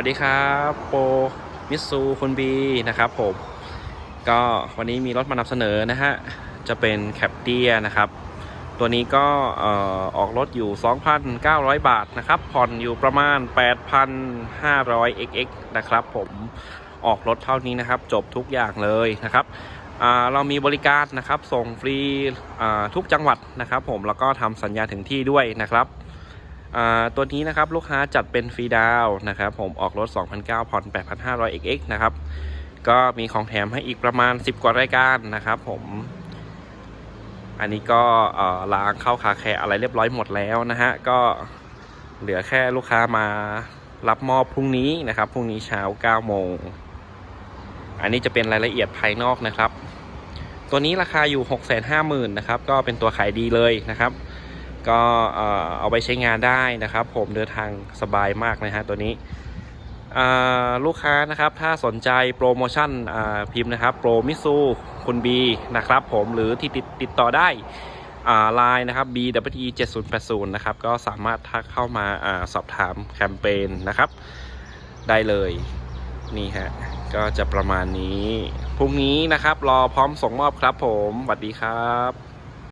วัสดีครับโปรมิสซูคุณบีนะครับผม ก็วันนี้มีรถมานำเสนอนะฮะ จะเป็นแคปเตียนะครับ ตัวนี้ก็ออกรถอยู่ 2,900 บาทนะครับ ผ่อนอยู่ประมาณ 8,500 xx นะครับผมออกรถเท่านี้นะครับ จบทุกอย่างเลยนะครับเรามีบริการนะครับ ส่งฟรีทุกจังหวัดนะครับ ผมแล้วก็ทำสัญญาถึงที่ด้วยนะครับ ตัวนี้นะครับลูกค้าจัดเป็นฟรีดาวนะครับผมออกรถ 2,900ผ่อน8,500 xx นะครับก็มีของแถมให้อีกประมาณ 10 กว่ารายการนะครับผม อันนี้ก็ล้างเข้าคาแคร์อะไรเรียบร้อยหมดแล้วนะฮะก็เหลือแค่ลูกค้ามารับมอบพรุ่งนี้นะครับพรุ่งนี้เช้า9โมงอันนี้จะเป็นรายละเอียดภายนอกนะครับ ตัวนี้ราคาอยู่ 650,000นะครับก็เป็นตัวขายดีเลยนะครับ ก็เออเอาไปใช้งานได้นะครับ ผมเดินทางสบายมากนะฮะตัวนี้ลูกค้านะครับถ้าสนใจโปรโมชั่นพิมพ์นะครับโปรมิซูคุณบีนะครับผมหรือที่ติดติดต่อได้ไลน์นะครับ BWE 7080นะครับก็สามารถทักเข้ามาอาสอบถามแคมเปญนะครับ ได้เลยนี่ฮะก็จะประมาณนี้ พรุ่งนี้นะครับรอพร้อมส่งมอบครับผมสวัสดีครับ